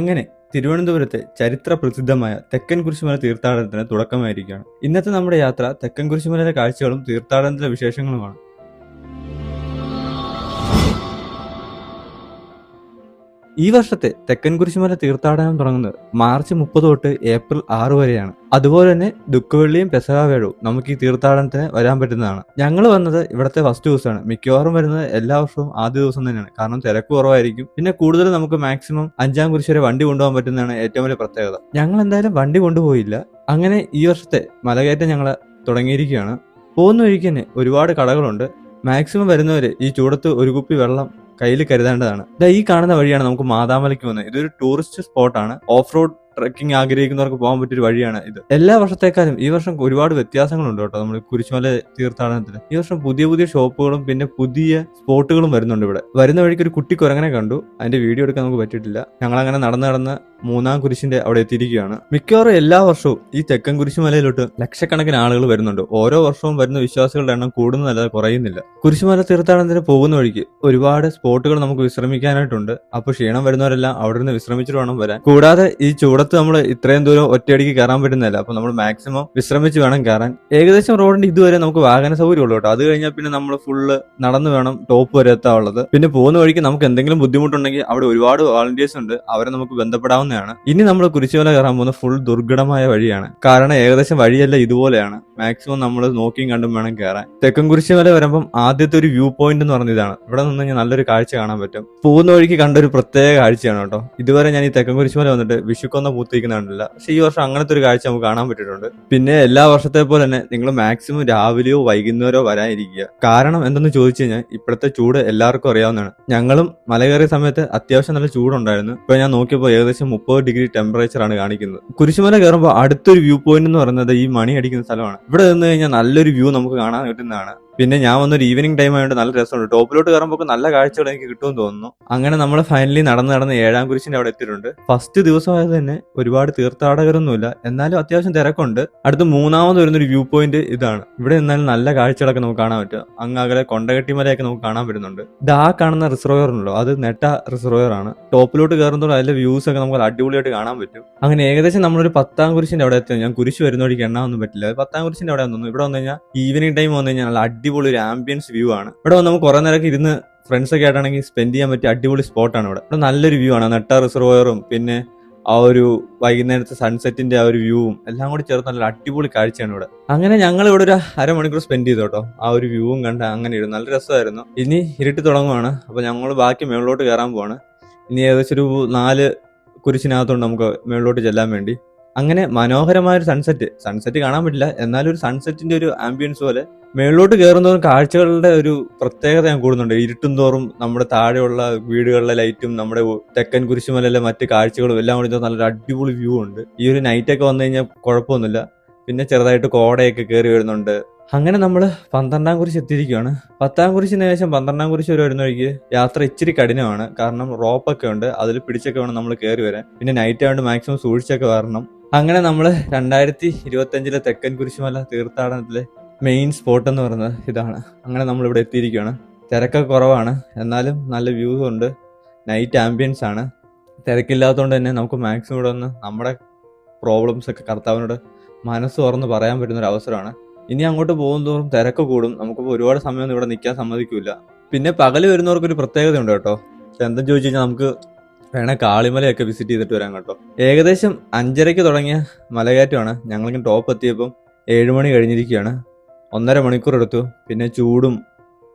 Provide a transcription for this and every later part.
അങ്ങനെ തിരുവനന്തപുരത്തെ ചരിത്ര പ്രസിദ്ധമായ തെക്കൻ കുരിശുമല തീർത്ഥാടനത്തിന് തുടക്കമായിരിക്കുകയാണ്. ഇന്നത്തെ നമ്മുടെ യാത്ര തെക്കൻ കുരിശുമലയിലെ കാഴ്ചകളും തീർത്ഥാടനത്തിലെ വിശേഷങ്ങളുമാണ്. ഈ വർഷത്തെ തെക്കൻ കുരിശുമല തീർത്ഥാടനം തുടങ്ങുന്നത് മാർച്ച് മുപ്പത് തൊട്ട് ഏപ്രിൽ ആറ് വരെയാണ്. അതുപോലെ തന്നെ ദുഃഖവെള്ളിയും പെസഹാവേഴവും നമുക്ക് ഈ തീർത്ഥാടനത്തിന് വരാൻ പറ്റുന്നതാണ്. ഞങ്ങൾ വന്നത് ഇവിടുത്തെ ഫസ്റ്റ് ദിവസമാണ്. മിക്കവാറും വരുന്നത് എല്ലാ വർഷവും ആദ്യ ദിവസം തന്നെയാണ്. കാരണം തിരക്ക് കുറവായിരിക്കും. പിന്നെ കൂടുതൽ നമുക്ക് മാക്സിമം അഞ്ചാം കുരിശ് വരെ വണ്ടി കൊണ്ടുപോകാൻ പറ്റുന്നതാണ് ഏറ്റവും വലിയ പ്രത്യേകത. ഞങ്ങൾ എന്തായാലും വണ്ടി കൊണ്ടുപോയില്ല. അങ്ങനെ ഈ വർഷത്തെ മലകയറ്റം ഞങ്ങൾ തുടങ്ങിയിരിക്കുകയാണ്. പോകുന്ന വഴിക്ക് തന്നെ ഒരുപാട് കടകളുണ്ട്. മാക്സിമം വരുന്നവര് ഈ ചൂടത്ത് ഒരു കുപ്പി വെള്ളം കയ്യിൽ കരുതേണ്ടതാണ്. ഈ കാണുന്ന വഴിയാണ് നമുക്ക് മാതാമലയ്ക്ക് പോകുന്നത്. ഇതൊരു ടൂറിസ്റ്റ് സ്പോട്ടാണ് ഓഫ് റോഡ് ട്രക്കിംഗ് ആഗ്രഹിക്കുന്നവർക്ക് പോകാൻ പറ്റിയൊരു വഴിയാണ് ഇത്. എല്ലാ വർഷത്തേക്കാളും ഈ വർഷം ഒരുപാട് വ്യത്യാസങ്ങളുണ്ട് കേട്ടോ. നമ്മൾ കുരിശുമല തീർത്ഥാടനത്തിന്. ഈ വർഷം പുതിയ പുതിയ ഷോപ്പുകളും പിന്നെ പുതിയ സ്പോട്ടുകളും വരുന്നുണ്ട് ഇവിടെ. വരുന്ന വഴിക്ക് ഒരു കുട്ടി കുരങ്ങനെ കണ്ടു. അതിന്റെ വീഡിയോ എടുക്കാൻ നമുക്ക് പറ്റിയിട്ടില്ല. ഞങ്ങൾ അങ്ങനെ നടന്ന് നടന്ന് മൂന്നാം കുരിശിന്റെ അവിടെ എത്തിയിരിക്കുകയാണ്. മിക്കവാറും എല്ലാ വർഷവും ഈ തെക്കൻ കുരിശുമലയിലോട്ട് ലക്ഷക്കണക്കിന് ആളുകൾ വരുന്നുണ്ട്. ഓരോ വർഷവും വരുന്ന വിശ്വാസികളുടെ എണ്ണം കൂടുന്നതല്ലാതെ കുറയുന്നില്ല. കുരിശുമല തീർത്ഥാടനത്തിന് പോകുന്ന വഴിക്ക് ഒരുപാട് സ്പോട്ടുകൾ നമുക്ക് വിശ്രമിക്കാനായിട്ടുണ്ട്. അപ്പൊ ക്ഷീണം വരുന്നവരെല്ലാം അവിടെ നിന്ന് വിശ്രമിച്ചിട്ട് വേണം വരാൻ. കൂടാതെ ഈ ചൂടത്ത് നമ്മൾ ഇത്രയും ദൂരം ഒറ്റയടിക്ക് കയറാൻ പറ്റുന്നില്ല അപ്പൊ നമ്മൾ മാക്സിമം വിശ്രമിച്ച് വേണം കയറാൻ. ഏകദേശം റോഡിന്റെ ഇതുവരെ നമുക്ക് വാഹന സൗകര്യം ഉള്ളൂ കേട്ടോ. അത് കഴിഞ്ഞാൽ പിന്നെ നമ്മൾ ഫുള്ള് നടന്നു വേണം ടോപ്പ് വരെ എത്താനുള്ളത് പിന്നെ പോകുന്ന വഴിക്ക് നമുക്ക് എന്തെങ്കിലും ബുദ്ധിമുട്ടുണ്ടെങ്കിൽ അവിടെ ഒരുപാട് വാളണ്ടിയേഴ്സ് ഉണ്ട്. അവരെ നമുക്ക് ബന്ധപ്പെടാവുന്നതാണ്. ഇനി നമ്മൾ കുരിശുമല കയറാൻ പോകുന്ന ഫുൾ ദുർഘടമായ വഴിയാണ്. കാരണം ഏകദേശം വഴിയല്ല ഇതുപോലെയാണ്. മാക്സിമം നമ്മൾ നോക്കിയും കണ്ടും വേണം കയറാൻ. തെക്കൻ കുരിശുമല വരുമ്പം ആദ്യത്തെ ഒരു വ്യൂ പോയിന്റ് എന്ന് പറഞ്ഞ ഇതാണ് ഇവിടെ നിന്ന് കഴിഞ്ഞാൽ നല്ലൊരു കാഴ്ച കാണാൻ പറ്റും. പോകുന്ന വഴിക്ക് കണ്ടൊരു പ്രത്യേക കാഴ്ചയാണ് കേട്ടോ. ഇതുവരെ ഞാൻ ഈ തെക്കൻ കുരിശുമല വന്നിട്ട് വിഷുക്കൊന്ന പൂത്തിരിക്കുന്ന കണ്ടില്ല പക്ഷെ ഈ വർഷം അങ്ങനത്തെ ഒരു കാഴ്ച നമുക്ക് കാണാൻ പറ്റിയിട്ടുണ്ട്. പിന്നെ എല്ലാ വർഷത്തെ പോലെ തന്നെ നിങ്ങൾ മാക്സിമം രാവിലെയോ വൈകുന്നേരോ വരാനിരിക്കുക. കാരണം എന്തെന്ന് ചോദിച്ചു കഴിഞ്ഞാൽ ഇപ്പോഴത്തെ ചൂട് എല്ലാവർക്കും അറിയാവുന്നതാണ്. ഞങ്ങളും മല കയറിയ സമയത്ത് അത്യാവശ്യം നല്ല ചൂടുണ്ടായിരുന്നു. ഇപ്പൊ ഞാൻ നോക്കിയപ്പോൾ ഏകദേശം മുപ്പത് ഡിഗ്രി ടെമ്പറേച്ചർ ആണ് കാണിക്കുന്നത്. കുരിശുമല കയറുമ്പോൾ അടുത്തൊരു വ്യൂ പോയിന്റ് എന്ന് പറയുന്നത് ഈ മണി അടിക്കുന്ന സ്ഥലമാണ്. ഇവിടെ നിന്ന് കഴിഞ്ഞാൽ നല്ലൊരു വ്യൂ നമുക്ക് കാണാൻ കിട്ടുന്നതാണ്. പിന്നെ ഞാൻ വന്നൊരു ഈവനിങ് ടൈം ആയതുകൊണ്ട് നല്ല രസമുണ്ട്. ടോപ്പിലോട്ട് കയറുമ്പോൾ നല്ല കാഴ്ചകൾ എനിക്ക് കിട്ടുമെന്ന് തോന്നുന്നു. അങ്ങനെ നമ്മൾ ഫൈനലി നടന്ന് നടന്ന് ഏഴാം കുരിശിന്റെ അവിടെ എത്തിയിട്ടുണ്ട്. ഫസ്റ്റ് ദിവസമായത് തന്നെ ഒരുപാട് തീർത്ഥാടകരൊന്നുമില്ല. എന്നാലും അത്യാവശ്യം തിരക്കുണ്ട്. അടുത്ത് മൂന്നാമത് വരുന്നൊരു വ്യൂ പോയിന്റ് ഇതാണ്. ഇവിടെ നിന്നാലും നല്ല കാഴ്ചകളൊക്കെ നമുക്ക് കാണാൻ പറ്റും. അങ്ങ് അകലെ കൊണ്ടകെട്ടിമലയൊക്കെ നമുക്ക് കാണാൻ പറ്റുന്നുണ്ട്. ദാ കാണുന്ന റിസർവയർ ഉണ്ടല്ലോ. അത് നെട്ട റിസർവയർ ആണ്. ടോപ്പിലോട്ട് കയറുന്നതോടെ അതിലെ വ്യൂസ് ഒക്കെ നമുക്ക് അടിപൊളിയായിട്ട് കാണാൻ പറ്റും. അങ്ങനെ ഏകദേശം നമ്മളൊരു പത്താം കുരിശിന്റെ അവിടെ എത്തി. ഞാൻ കുരിശ് വരുന്ന വഴിക്ക് എണ്ണാനൊന്നും പറ്റില്ല. പത്താം കുരിശിന്റെ അവിടെ വന്നു. ഇവിടെ വന്നു കഴിഞ്ഞാൽ ഈവനിങ് ടൈം വന്നു കഴിഞ്ഞാൽ അടിപൊളി ഒരു ആംബിയൻസ് വ്യൂ ആണ്. ഇവിടെ നമുക്ക് കുറെ നേരമൊക്കെ ഇരുന്ന് ഫ്രണ്ട്സ് ഒക്കെ ആയിട്ടാണെങ്കിൽ സ്പെൻഡ് ചെയ്യാൻ പറ്റിയ അടിപൊളി സ്പോട്ടാണ് ഇവിടെ. ഇവിടെ നല്ലൊരു വ്യൂ ആണ്. നെട്ട റിസർവോയറും പിന്നെ ആ ഒരു വൈകുന്നേരത്തെ സൺസെറ്റിന്റെ ആ ഒരു വ്യൂവും എല്ലാം കൂടി ചേർത്ത് നല്ല അടിപൊളി കാഴ്ചയാണ് ഇവിടെ. അങ്ങനെ ഞങ്ങൾ ഇവിടെ ഒരു അരമണിക്കൂർ സ്പെൻഡ് ചെയ്തു കേട്ടോ. ആ ഒരു വ്യൂവും കണ്ട് അങ്ങനെ ഇരുന്നു. നല്ല രസമായിരുന്നു. ഇനി ഇരുട്ടി തുടങ്ങുവാണ്. അപ്പൊ ഞങ്ങൾ ബാക്കി മേളിലോട്ട് കയറാൻ പോവാണ്. ഇനി ഏകദേശം ഒരു നാല് കുരിശിനകത്തുണ്ട് നമുക്ക് മേളിലോട്ട് ചെല്ലാൻ വേണ്ടി. അങ്ങനെ മനോഹരമായ ഒരു സൺസെറ്റ് സൺസെറ്റ് കാണാൻ പറ്റില്ല. എന്നാലും ഒരു സൺസെറ്റിന്റെ ഒരു ആംബിയൻസ് പോലെ മേളിലോട്ട് കയറുന്നതോറും കാഴ്ചകളുടെ ഒരു പ്രത്യേകത ഞാൻ കൂടുന്നുണ്ട്. ഇരുട്ടും തോറും നമ്മുടെ താഴെയുള്ള വീടുകളിലെ ലൈറ്റും നമ്മുടെ തെക്കൻ കുരിശുമലയിലെ മറ്റ് കാഴ്ചകളും എല്ലാം കൂടി നല്ലൊരു അടിപൊളി വ്യൂ ഉണ്ട്. ഈ ഒരു നൈറ്റ് ഒക്കെ വന്നു കഴിഞ്ഞാൽ കുഴപ്പമൊന്നുമില്ല. പിന്നെ ചെറുതായിട്ട് കോടയൊക്കെ കയറി വരുന്നുണ്ട്. അങ്ങനെ നമ്മൾ പന്ത്രണ്ടാം കുരിശ് എത്തിയിരിക്കുകയാണ് പത്താം കുരിശിന് ശേഷം പന്ത്രണ്ടാം കുരിശ് വരെ വരുന്ന വഴിക്ക് യാത്ര ഇച്ചിരി കഠിനമാണ്. കാരണം റോപ്പൊക്കെ ഉണ്ട്. അതിൽ പിടിച്ചൊക്കെ വേണം നമ്മൾ കയറി വരാൻ. പിന്നെ നൈറ്റ് ആയതുകൊണ്ട് മാക്സിമം സൂക്ഷിച്ചൊക്കെ വരണം. അങ്ങനെ നമ്മൾ രണ്ടായിരത്തി ഇരുപത്തി അഞ്ചിലെ തെക്കൻ കുരിശുമല തീർത്ഥാടനത്തിലെ മെയിൻ സ്പോട്ട് എന്ന് പറയുന്നത് ഇതാണ്. അങ്ങനെ നമ്മൾ ഇവിടെ എത്തിയിരിക്കുകയാണ്. തിരക്കൊക്കെ കുറവാണ്. എന്നാലും നല്ല വ്യൂ ഉണ്ട്. നൈറ്റ് ആംബിയൻസ് ആണ്. തിരക്കില്ലാത്തതുകൊണ്ട് തന്നെ നമുക്ക് മാക്സിമം ഇവിടെ ഒന്ന് നമ്മുടെ പ്രോബ്ലംസ് ഒക്കെ കർത്താവിനോട് മനസ്സ് തുറന്ന് പറയാൻ പറ്റുന്ന ഒരു അവസരമാണ്. ഇനി അങ്ങോട്ട് പോകും തോറും തിരക്ക് കൂടും. നമുക്കിപ്പോൾ ഒരുപാട് സമയമൊന്നും ഇവിടെ നിൽക്കാൻ സമ്മതിക്കില്ല പിന്നെ പകൽ വരുന്നവർക്ക് ഒരു പ്രത്യേകത ഉണ്ട് കേട്ടോ. എന്താ ചോദിച്ചു കഴിഞ്ഞാൽ നമുക്ക് വേണേ കാളിമലയൊക്കെ വിസിറ്റ് ചെയ്തിട്ട് വരാം കേട്ടോ. ഏകദേശം അഞ്ചരയ്ക്ക് തുടങ്ങിയ മലകയറ്റമാണ്. ഞങ്ങൾക്ക് ടോപ്പ് എത്തിയപ്പം ഏഴുമണി കഴിഞ്ഞിരിക്കുകയാണ്. ഒന്നര മണിക്കൂർ എടുത്തു. പിന്നെ ചൂടും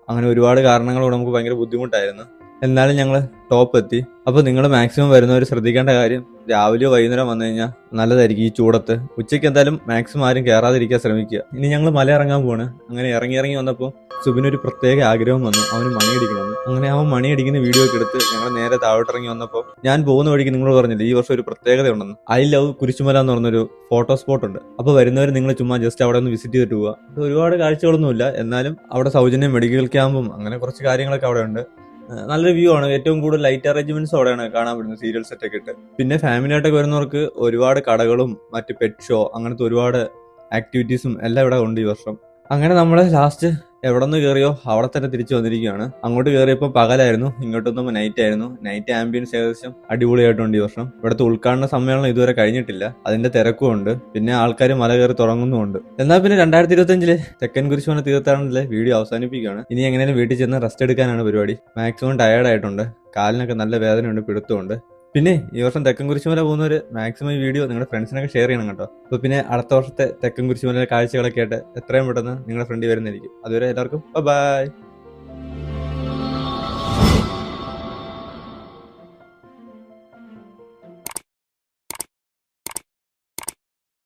അങ്ങനെ ഒരുപാട് കാരണങ്ങളോട് നമുക്ക് ഭയങ്കര ബുദ്ധിമുട്ടായിരുന്നു. എന്നാലും ഞങ്ങൾ ടോപ്പ് എത്തി. അപ്പോൾ നിങ്ങൾ മാക്സിമം വരുന്നവർ ശ്രദ്ധിക്കേണ്ട കാര്യം രാവിലെയോ വൈകുന്നേരം വന്നു കഴിഞ്ഞാൽ നല്ലതായിരിക്കും ഈ ചൂടത്ത്. ഉച്ചയ്ക്ക് എന്തായാലും മാക്സിമം ആരും കയറാതിരിക്കാൻ ശ്രമിക്കുക. ഇനി ഞങ്ങൾ മല ഇറങ്ങാൻ പോവാണ്. അങ്ങനെ ഇറങ്ങി ഇറങ്ങി വന്നപ്പോൾ സുബിനൊരു പ്രത്യേക ആഗ്രഹം വന്നു. അവന് മണിയടിക്കണമെന്ന് അങ്ങനെ അവൻ മണിയടിക്കുന്ന വീഡിയോ ഒക്കെ എടുത്ത് ഞങ്ങൾ നേരെ താഴോട്ടിറങ്ങി വന്നപ്പോൾ ഞാൻ പോകുന്ന വഴിക്ക് നിങ്ങൾ പറഞ്ഞില്ലേ ഈ വർഷം ഒരു പ്രത്യേകത ഉണ്ടെന്ന്. ഐ ലവ് കുരിശുമല എന്ന് പറഞ്ഞൊരു ഫോട്ടോ സ്പോട്ട് ഉണ്ട്. അപ്പോൾ വരുന്നവർ നിങ്ങൾ ചുമ്മാ ജസ്റ്റ് അവിടെ ഒന്ന് വിസിറ്റ് ചെയ്തിട്ട് പോവുക ഒരുപാട് കാഴ്ചകളൊന്നുമില്ല. എന്നാലും അവിടെ സൗജന്യ മെഡിക്കൽ ക്യാമ്പും അങ്ങനെ കുറച്ച് കാര്യങ്ങളൊക്കെ അവിടെ ഉണ്ട്. നല്ലൊരു വ്യൂ ആണ്. ഏറ്റവും കൂടുതൽ ലൈറ്റ് അറേഞ്ച്മെന്റ്സ് അവിടെയാണ് കാണാൻ പറ്റുന്നത് സീരിയൽ സെറ്റ് ഒക്കെ ഇട്ട്. പിന്നെ ഫാമിലി ആയിട്ടൊക്കെ വരുന്നവർക്ക് ഒരുപാട് കടകളും മറ്റ് പെറ്റ് ഷോ അങ്ങനത്തെ ഒരുപാട് ആക്ടിവിറ്റീസും എല്ലാം ഇവിടെ ഉണ്ട് ഈ വർഷം. അങ്ങനെ നമ്മൾ ലാസ്റ്റ് എവിടെ നിന്ന് കയറിയോ അവിടെ തന്നെ തിരിച്ചു വന്നിരിക്കുകയാണ് അങ്ങോട്ട് കയറിയപ്പോൾ പകലായിരുന്നു ഇങ്ങോട്ടൊന്നും നൈറ്റ് ആയിരുന്നു. നൈറ്റ് ആംബിയൻസ് ഏകദേശം അടിപൊളിയായിട്ടുണ്ട് ഈ വർഷം. ഇവിടുത്തെ ഉദ്ഘാടന സമ്മേളനം ഇതുവരെ കഴിഞ്ഞിട്ടില്ല. അതിന്റെ തിരക്കും ഉണ്ട്. പിന്നെ ആൾക്കാർ മല കയറി തുടങ്ങുന്നുമുണ്ട് എന്നാൽ പിന്നെ രണ്ടായിരത്തി ഇരുപത്തഞ്ചിൽ തെക്കൻ കുരിശുമല തീർത്ഥാടനത്തിലെ വീഡിയോ അവസാനിപ്പിക്കുകയാണ്. ഇനി എങ്ങനെയാലും വീട്ടിൽ ചെന്ന് റെസ്റ്റ് എടുക്കാനാണ് പരിപാടി. മാക്സിമം ടയേർഡ് ആയിട്ടുണ്ട്. കാലിനൊക്കെ നല്ല വേദനയുണ്ട് പിടുത്തമുണ്ട്. പിന്നെ ഈ വർഷം തെക്കൻ കുരിശുമല പോകുന്നവർ മാക്സിമം വീഡിയോ നിങ്ങളുടെ ഫ്രണ്ട്സിനൊക്കെ ഷെയർ ചെയ്യണം കേട്ടോ. അപ്പോൾ പിന്നെ അടുത്ത വർഷത്തെ തെക്കൻ കുരിശുമല കാഴ്ചകളൊക്കെ ആയിട്ട് എത്രയും പെട്ടെന്ന് നിങ്ങളുടെ ഫ്രണ്ട് വരുന്നതായിരിക്കും. അതുവരെ എല്ലാവർക്കും ബൈ